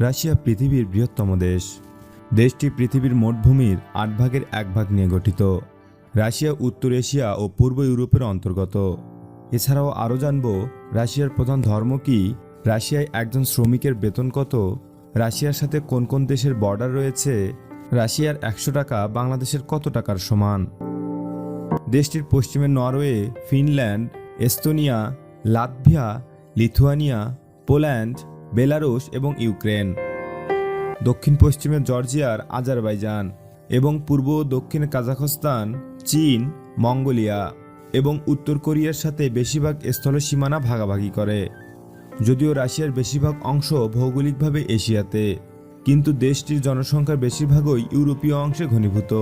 Russia পৃথিবীর বৃহত্তম দেশ। দেশটি পৃথিবীর মোট ভূমির আট ভাগের এক ভাগ নিয়ে গঠিত। রাশিয়া উত্তর এশিয়া ও পূর্ব ইউরোপের অন্তর্গত। এছাড়াও আরও জানব, রাশিয়ার প্রধান ধর্ম কি? রাশিয়ায় একজন শ্রমিকের বেতন কত? রাশিয়ার সাথে কোন কোন দেশের বর্ডার রয়েছে? রাশিয়ার একশো টাকা বাংলাদেশের কত টাকার সমান? দেশটির পশ্চিমে Norway, Finland, Estonia, Latvia, Lithuania, Poland Belarus এবং ইউক্রেন, দক্ষিণ পশ্চিমে জর্জিয়ার আজারবাইজান এবং পূর্ব দক্ষিণে কাজাখস্তান, চীন, মঙ্গোলিয়া এবং উত্তর কোরিয়ার সাথে বেশিরভাগ স্থল সীমানা ভাগাভাগি করে, যদিও রাশিয়ার বেশিরভাগ অংশ ভৌগোলিকভাবে এশিয়াতে। কিন্তু দেশটির জনসংখ্যার বেশিরভাগই ইউরোপীয় অংশে ঘনীভূত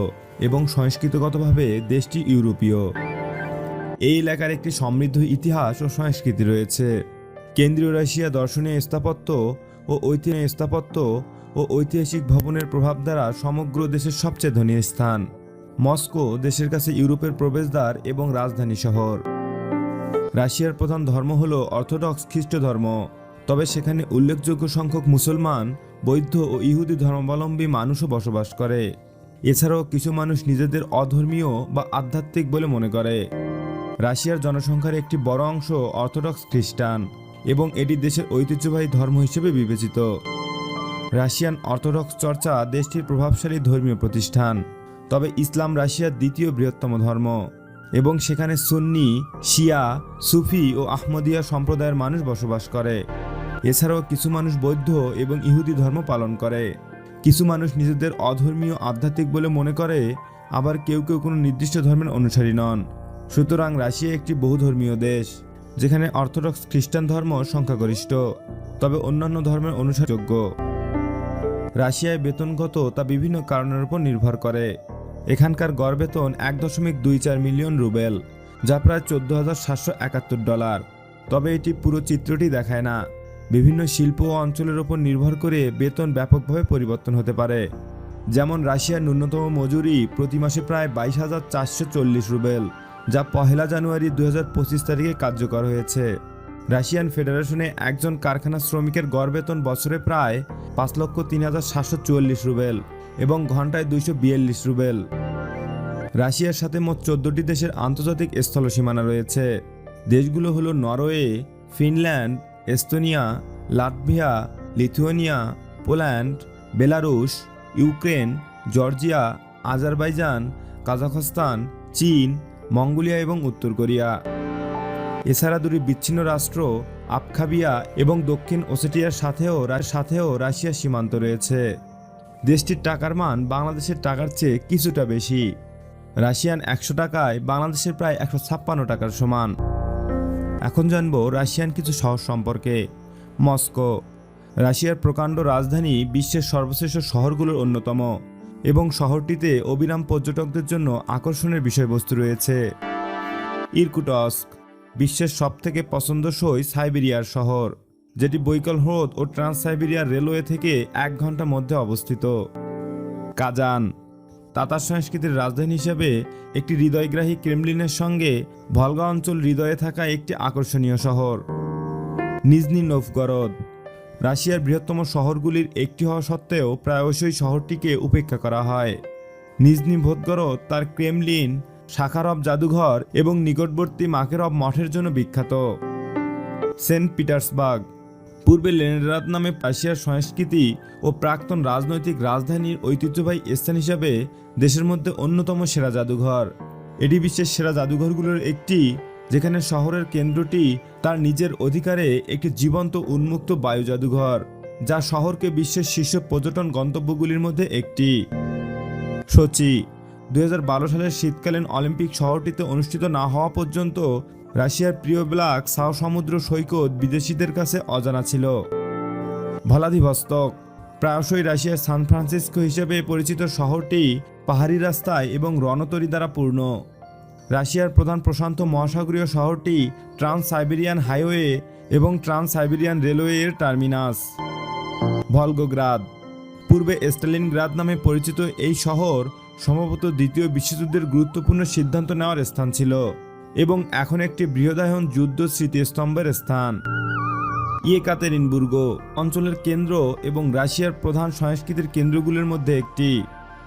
এবং সংস্কৃতিগতভাবে দেশটি ইউরোপীয়। এই এলাকার একটি সমৃদ্ধ ইতিহাস ও সংস্কৃতি রয়েছে। কেন্দ্রীয় রাশিয়া দর্শনীয় স্থাপত্য ও ঐতিহাসিক স্থাপত্য ও ঐতিহাসিক ভবনের প্রভাব দ্বারা সমগ্র দেশের সবচেয়ে ধনী স্থান। মস্কো, দেশের কাছে ইউরোপের প্রবেশদ্বার এবং রাজধানী শহর। রাশিয়ার প্রধান ধর্ম হল অর্থোডক্স খ্রিস্ট ধর্ম। তবে সেখানে উল্লেখযোগ্য সংখ্যক মুসলমান, বৌদ্ধ ও ইহুদি ধর্মাবলম্বী মানুষও বসবাস করে। এছাড়াও কিছু মানুষ নিজেদের অধর্মীয় বা আধ্যাত্মিক বলে মনে করে। রাশিয়ার জনসংখ্যার একটি বড় অংশ অর্থোডক্স খ্রিস্টান। এবং এটি দেশের ঐতিহ্যবাহী ধর্ম হিসেবে বিবেচিত। রাশিয়ান অর্থোডক্স চর্চা দেশটির প্রভাবশালী ধর্মীয় প্রতিষ্ঠান। তবে ইসলাম রাশিয়ার দ্বিতীয় বৃহত্তম ধর্ম। এবং সেখানে সুন্নি, শিয়া, সুফি ও আহমদিয়া সম্প্রদায়ের মানুষ বসবাস করে। এছাড়াও কিছু মানুষ বৌদ্ধ এবং ইহুদি ধর্ম পালন করে। কিছু মানুষ নিজেদের অধর্মীয় আধ্যাত্মিক বলে মনে করে, আবার কেউ কেউ কোনো নির্দিষ্ট ধর্মের অনুসারী নন। সুতরাং রাশিয়া একটি বহুধর্মীয় দেশ। যেখানে অর্থোডক্স খ্রিস্টান ধর্ম সংখ্যাগরিষ্ঠ, তবে অন্যান্য ধর্মের অনুসারযোগ্য। রাশিয়ায় বেতনগত তা বিভিন্ন কারণের উপর নির্ভর করে। এখানকার গড় বেতন এক দশমিক দুই চার মিলিয়ন রুবেল, যা প্রায় চোদ্দ হাজার সাতশো একাত্তর ডলার। তবে এটি পুরো চিত্রটি দেখায় না। বিভিন্ন শিল্প ও অঞ্চলের ওপর নির্ভর করে বেতন ব্যাপকভাবে পরিবর্তন হতে পারে। যেমন রাশিয়ার ন্যূনতম মজুরি প্রতি মাসে প্রায় বাইশ হাজার চারশো চল্লিশ রুবেল যা পহেলা জানুয়ারি দু হাজার পঁচিশ তারিখে কার্যকর হয়েছে। রাশিয়ান ফেডারেশনে একজন কারখানা শ্রমিকের গড় বেতন বছরে প্রায় পাঁচ লক্ষ তিন হাজার সাতশো চুয়াল্লিশ রুবেল এবং ঘন্টায় দুইশো বিয়াল্লিশ রুবেল। রাশিয়ার সাথে মোট চোদ্দটি দেশের আন্তর্জাতিক স্থল সীমানা রয়েছে। দেশগুলো হলো Norway, Finland, Estonia Latvia Lithuania, Poland, Belarus, Ukraine, Georgia, Azerbaijan, Kazakhstan, চীন মঙ্গোলিয়া এবং উত্তর কোরিয়া। এছাড়া দুটি বিচ্ছিন্ন রাষ্ট্র, আবখাবিয়া এবং দক্ষিণ ওসেটিয়ার সাথেও সাথেও রাশিয়ার সীমান্ত রয়েছে। দেশটির টাকার মান বাংলাদেশের টাকার চেয়ে কিছুটা বেশি। রাশিয়ান একশো টাকায় বাংলাদেশের প্রায় একশো ছাপ্পান্ন টাকার সমান। এখন জানব রাশিয়ান কিছু শহর সম্পর্কে। মস্কো, রাশিয়ার প্রকাণ্ড রাজধানী বিশ্বের সর্বশ্রেষ্ঠ শহরগুলোর অন্যতম। এবং শহরটিতে অবিরাম পর্যটকদের জন্য আকর্ষণের বিষয়বস্তু রয়েছে। ইরকুটস্ক, বিশ্বের সবথেকে পছন্দসই সাইবেরিয়ার শহর, যেটি বৈকল হ্রদ ও ট্রান্স সাইবেরিয়ার রেলওয়ে থেকে এক ঘণ্টা মধ্যে অবস্থিত। কাজান তাতার সংস্কৃতির রাজধানী হিসেবে একটি হৃদয়গ্রাহী ক্রেমলিনের সঙ্গে ভলগা অঞ্চল হৃদয়ে থাকা একটি আকর্ষণীয় শহর। নিজনি নভগরদ রাশিয়ার বৃহত্তম শহরগুলির একটি হওয়া সত্ত্বেও প্রায়শই শহরটিকে উপেক্ষা করা হয়। নিজনি ভোদগরদ তার ক্রেমলিন শাখারব জাদুঘর এবং নিকটবর্তী মাকেরব মঠের জন্য বিখ্যাত। Saint Petersburg. পূর্বে লেনিনগ্রাদ নামে রাশিয়ার সংস্কৃতি ও প্রাক্তন রাজনৈতিক রাজধানীর ঐতিহ্যবাহী স্থান হিসাবে দেশের মধ্যে অন্যতম সেরা জাদুঘর। এটি বিশ্বের সেরা জাদুঘরগুলোর একটি যেখানে শহরের কেন্দ্রটি তার নিজের অধিকারে একটি জীবন্ত উন্মুক্ত বায়ু জাদুঘর, যা শহরকে বিশ্বের শীর্ষ পর্যটন গন্তব্যগুলির মধ্যে একটি। সোচি, দুই সালের শীতকালীন অলিম্পিক শহরটিতে অনুষ্ঠিত না হওয়া পর্যন্ত রাশিয়ার প্রিয় ব্লাক সাও সমুদ্র সৈকত বিদেশিদের কাছে অজানা ছিল। ভলাদিভস্তক, প্রায়শই রাশিয়ার সান ফ্রান্সিসকো হিসেবে পরিচিত শহরটি পাহাড়ি রাস্তায় এবং রণতরী দ্বারা পূর্ণ। রাশিয়ার প্রধান প্রশান্ত মহাসাগরীয় শহরটি ট্রান্স সাইবেরিয়ান হাইওয়ে এবং ট্রান্স সাইবেরিয়ান রেলওয়ের টার্মিনাস, ভলগোগ্রাদ। পূর্বে স্টালিনগ্রাদ নামে পরিচিত এই শহর সম্ভবত দ্বিতীয় বিশ্বযুদ্ধের গুরুত্বপূর্ণ সিদ্ধান্ত নেওয়ার স্থান ছিল এবং এখন একটি বৃহদায়ন যুদ্ধ স্মৃতিস্তম্ভের স্থান। ইয়েকাতেরিনবুর্গ অঞ্চলের কেন্দ্র এবং রাশিয়ার প্রধান সংস্কৃতির কেন্দ্রগুলির মধ্যে একটি।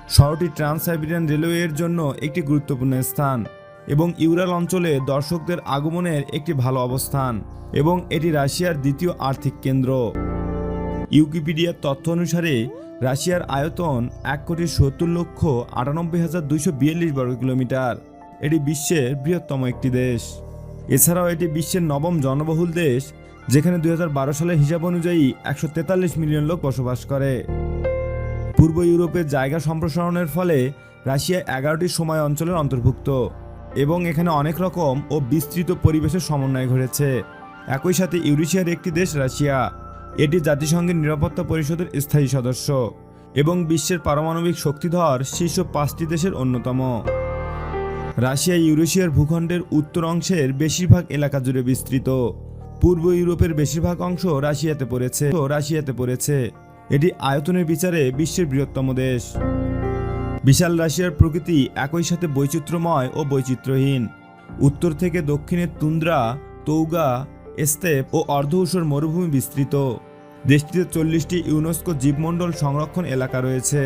শহরটি ট্রান্স সাইবেরিয়ান রেলওয়ের জন্য একটি গুরুত্বপূর্ণ স্থান। এবং ইউরাল অঞ্চলে দর্শকদের আগমনের একটি ভালো অবস্থান এবং এটি রাশিয়ার দ্বিতীয় আর্থিক কেন্দ্র। ইউকিপিডিয়ার তথ্য অনুসারে, রাশিয়ার আয়তন এক কোটি সত্তর লক্ষ আটানব্বই হাজার দুইশো বিয়াল্লিশ বর্গ কিলোমিটার। এটি বিশ্বের বৃহত্তম একটি দেশ। এছাড়াও এটি বিশ্বের নবম জনবহুল দেশ, যেখানে দুই হাজার বারো সালের হিসাব অনুযায়ী একশো তেতাল্লিশ মিলিয়ন লোক বসবাস করে। পূর্ব ইউরোপের জায়গা সম্প্রসারণের ফলে রাশিয়া এগারোটি সময় অঞ্চলের অন্তর্ভুক্ত। এবং এখানে অনেক রকম ও বিস্তৃত পরিবেশের সমন্বয় ঘটেছে। একই সাথে ইউরেশিয়ার একটি দেশ রাশিয়া। এটি জাতিসংঘের নিরাপত্তা পরিষদের স্থায়ী সদস্য এবং বিশ্বের পারমাণবিক শক্তিধর শীর্ষ পাঁচটি দেশের অন্যতম। রাশিয়া ইউরেশিয়ার ভূখণ্ডের উত্তর অংশের বেশিরভাগ এলাকা জুড়ে বিস্তৃত। পূর্ব ইউরোপের বেশিরভাগ অংশ রাশিয়াতে পড়েছে। রাশিয়াতে পড়েছে। এটি আয়তনের বিচারে বিশ্বের বৃহত্তম দেশ। বিশাল রাশিয়ার প্রকৃতি একই সাথে বৈচিত্র্যময় ও বৈচিত্র্যহীন। উত্তর থেকে দক্ষিণে তুন্দ্রা, তৌগা স্তেপ ও অর্ধঊষর মরুভূমি বিস্তৃত। দেশটিতে চল্লিশটি ইউনেস্কো জীবমণ্ডল সংরক্ষণ এলাকা রয়েছে।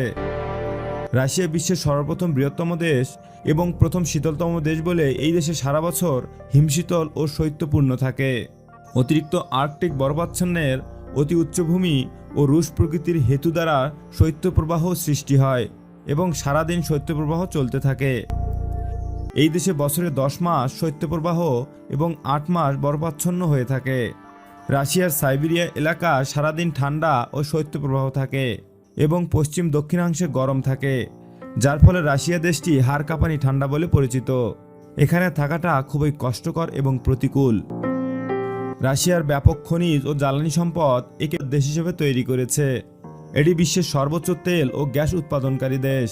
রাশিয়া বিশ্বের সর্বপ্রথম বৃহত্তম দেশ এবং প্রথম শীতলতম দেশ বলে এই দেশে সারা বছর হিমশীতল ও শৈত্যপূর্ণ থাকে। অতিরিক্ত আর্কটিক বরফাচ্ছন্নের অতি উচ্চভূমি ও রুশ প্রকৃতির হেতু দ্বারা শৈত্যপ্রবাহ সৃষ্টি হয়। এবং সারাদিন শৈত্যপ্রবাহ চলতে থাকে। এই দেশে বছরে দশ মাস শৈত্যপ্রবাহ এবং আট মাস বরফাচ্ছন্ন হয়ে থাকে। রাশিয়ার সাইবেরিয়া এলাকা সারাদিন ঠান্ডা ও শৈত্যপ্রবাহ থাকে এবং পশ্চিম দক্ষিণাংশে গরম থাকে, যার ফলে রাশিয়া দেশটি হাড় কাঁপানি ঠান্ডা বলে পরিচিত। এখানে থাকাটা খুবই কষ্টকর এবং প্রতিকূল। রাশিয়ার ব্যাপক খনিজ ও জ্বালানি সম্পদ একে দেশ হিসেবে তৈরি করেছে। এটি বিশ্বের সর্বোচ্চ তেল ও গ্যাস উৎপাদনকারী দেশ।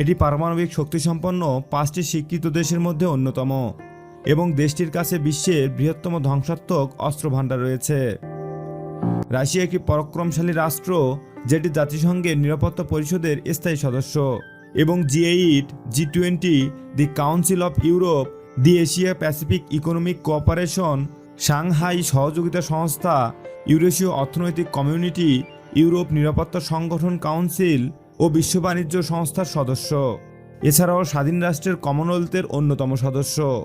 এটি পারমাণবিক শক্তিসম্পন্ন পাঁচটি স্বীকৃত দেশের মধ্যে অন্যতম এবং দেশটির কাছে বিশ্বের বৃহত্তম ধ্বংসাত্মক অস্ত্র ভাণ্ডার রয়েছে। রাশিয়া একটি পরাক্রমশালী রাষ্ট্র, যেটি জাতিসংঘের নিরাপত্তা পরিষদের স্থায়ী সদস্য এবং G eight, G twenty, the council of Europe, the Asia Pacific economic cooperation, Shanghai সহযোগিতা সংস্থা, ইউরেশীয় অর্থনৈতিক কমিউনিটি ইউরোপ নিরাপত্তা সংগঠন কাউন্সিল ও বিশ্ব বাণিজ্য সংস্থার সদস্য। এছাড়াও স্বাধীন রাষ্ট্রের কমনওয়েলথের অন্যতম সদস্য।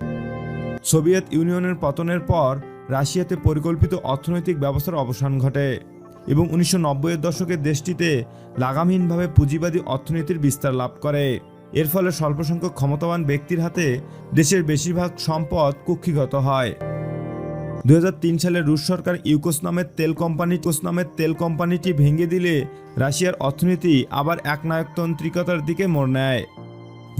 সোভিয়েত ইউনিয়নের পতনের পর রাশিয়াতে পরিকল্পিত অর্থনৈতিক ব্যবস্থার অবসান ঘটে এবং উনিশশো নব্বইয়ের দশকে দেশটিতে লাগামহীনভাবে পুঁজিবাদী অর্থনীতির বিস্তার লাভ করে। এর ফলে স্বল্প সংখ্যক ক্ষমতাবান ব্যক্তির হাতে দেশের বেশিরভাগ সম্পদ কুক্ষিগত হয়। দুই হাজার তিন সালে রুশ সরকার ইউকোস নামের তেল কোম্পানি, কোস নামের তেল কোম্পানিটি ভেঙে দিলে রাশিয়ার অর্থনীতি আবার একনায়কতান্ত্রিকতার দিকে মোড় নেয়।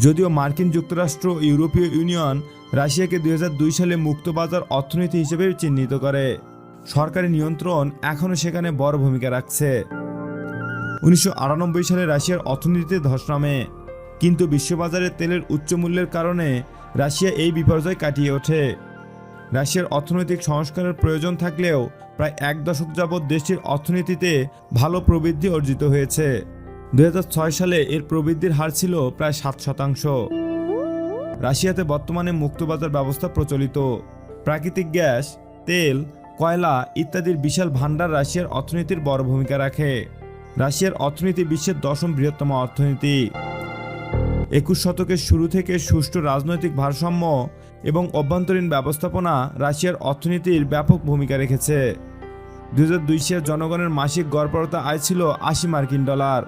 যদিও মার্কিন যুক্তরাষ্ট্র, ইউরোপীয় ইউনিয়ন রাশিয়াকে দুই হাজার দুই সালে মুক্তবাজার অর্থনীতি হিসেবে চিহ্নিত করে। সরকারি নিয়ন্ত্রণ এখনও সেখানে বড় ভূমিকা রাখছে। উনিশশো আটানব্বই সালে রাশিয়ার অর্থনীতিতে ধস নামে। কিন্তু বিশ্ববাজারে তেলের উচ্চ মূল্যের কারণে রাশিয়া এই বিপর্যয় কাটিয়ে ওঠে। রাশিয়ার অর্থনৈতিক সংস্কারের প্রয়োজন থাকলেও প্রায় এক দশক যাবৎ দেশটির অর্থনীতিতে ভালো প্রবৃদ্ধি অর্জিত হয়েছে। দু হাজার ছয় সালে এর প্রবৃদ্ধির হার ছিল প্রায় সাত শতাংশ। রাশিয়াতে বর্তমানে মুক্তবাজার ব্যবস্থা প্রচলিত। প্রাকৃতিক গ্যাস, তেল, কয়লা ইত্যাদির বিশাল ভাণ্ডার রাশিয়ার অর্থনীতির বড় ভূমিকা রাখে। রাশিয়ার অর্থনীতি বিশ্বের দশম বৃহত্তম অর্থনীতি। একুশ শতকের শুরু থেকে সুষ্ঠু রাজনৈতিক ভারসাম্য এবং অভ্যন্তরীণ ব্যবস্থাপনা রাশিয়ার অর্থনীতির ব্যাপক ভূমিকা রেখেছে। দুই হাজার দুই সালের জনগণের মাসিক গড়পড়তা আয় ছিল আশি মার্কিন ডলার,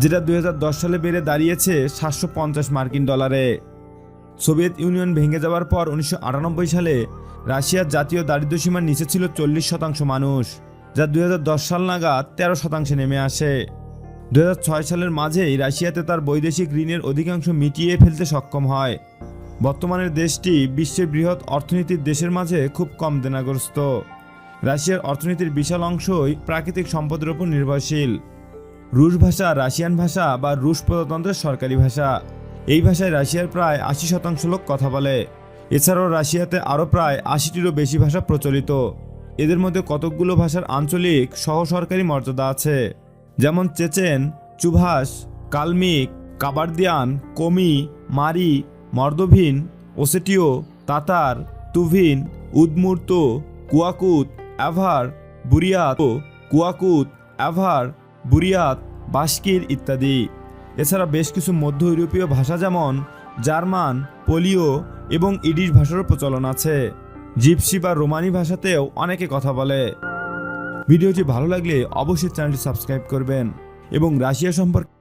যেটা দুই হাজার দশ সালে বেড়ে দাঁড়িয়েছে সাতশো পঞ্চাশ মার্কিন ডলারে। সোভিয়েত ইউনিয়ন ভেঙে যাওয়ার পর উনিশশো আটানব্বই সালে রাশিয়ার জাতীয় দারিদ্র্যসীমার নিচে ছিল চল্লিশ শতাংশ মানুষ, যা দুই হাজার দশ সাল নাগাদ তেরো শতাংশে নেমে আসে। দু হাজার ছয় সালের মাঝেই রাশিয়াতে তার বৈদেশিক ঋণের অধিকাংশ মিটিয়ে ফেলতে সক্ষম হয়। বর্তমানে দেশটি বিশ্বের বৃহৎ অর্থনীতির দেশের মাঝে খুব কম দেনাগ্রস্ত। রাশিয়ার অর্থনীতির বিশাল অংশই প্রাকৃতিক সম্পদের উপর নির্ভরশীল। রুশ ভাষা, রাশিয়ান ভাষা বা রুশ প্রজাতন্ত্রের সরকারি ভাষা। এই ভাষায় রাশিয়ার প্রায় আশি শতাংশ লোক কথা বলে। এছাড়াও রাশিয়াতে আরও প্রায় আশিটিরও বেশি ভাষা প্রচলিত। এদের মধ্যে কতকগুলো ভাষার আঞ্চলিক সহ সরকারি মর্যাদা আছে? যেমন চেচেন, চুভাস, কালমিক, কাবার্দিয়ান, কোমি, মারি মর্দভিন, ওসেটিও, তাতার, তুভিন, উদমূর্ত, কুয়াকুত, অ্যাভার, বুরিয়াত ও কুয়াকুত, অ্যাভার, বুরিয়াত বাস্কির ইত্যাদি। এছাড়া বেশ কিছু মধ্য ইউরোপীয় ভাষা যেমন জার্মান পোলিও এবং ইডিশ ভাষারও প্রচলন আছে। জিপসি বা রোমানি ভাষাতেও অনেকে কথা বলে। ভিডিওটি ভালো লাগলে অবশ্যই চ্যানেলটি সাবস্ক্রাইব করবেন এবং রাশিয়া সম্পর্কে